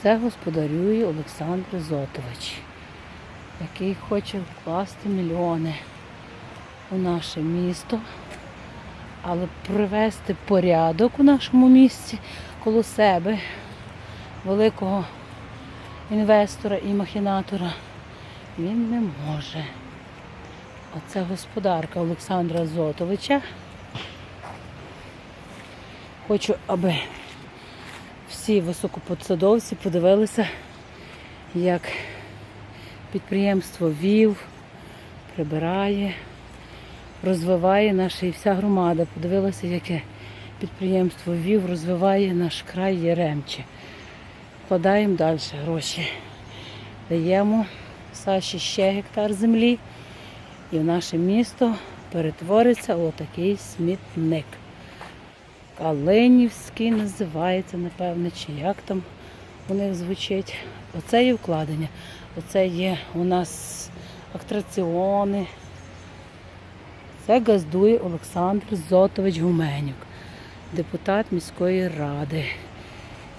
Оце господарює Олександр Зотович, який хоче вкласти мільйони у наше місто, але привести порядок у нашому місті коло себе, великого інвестора і махінатора, він не може. Оце господарка Олександра Зотовича. Хочу, аби всі високопосадовці подивилися, як підприємство вів, прибирає, розвиває наша і вся громада. Подивилася, яке підприємство вів, розвиває наш край Яремче. Вкладаємо далі гроші. Даємо Саші ще гектар землі, і в наше місто перетвориться у такий смітник. Калинівський називається, напевне, чи як там у них звучить. Оце є вкладення. Оце є у нас атракціони. Це газдує Олександр Зотович Гуменюк, депутат міської ради,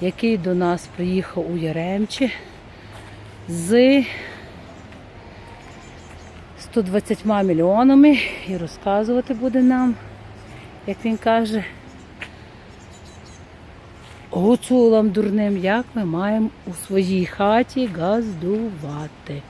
який до нас приїхав у Яремчі з 120 мільйонами і розказувати буде нам, як він каже, гуцулам дурним, як ми маємо у своїй хаті газдувати.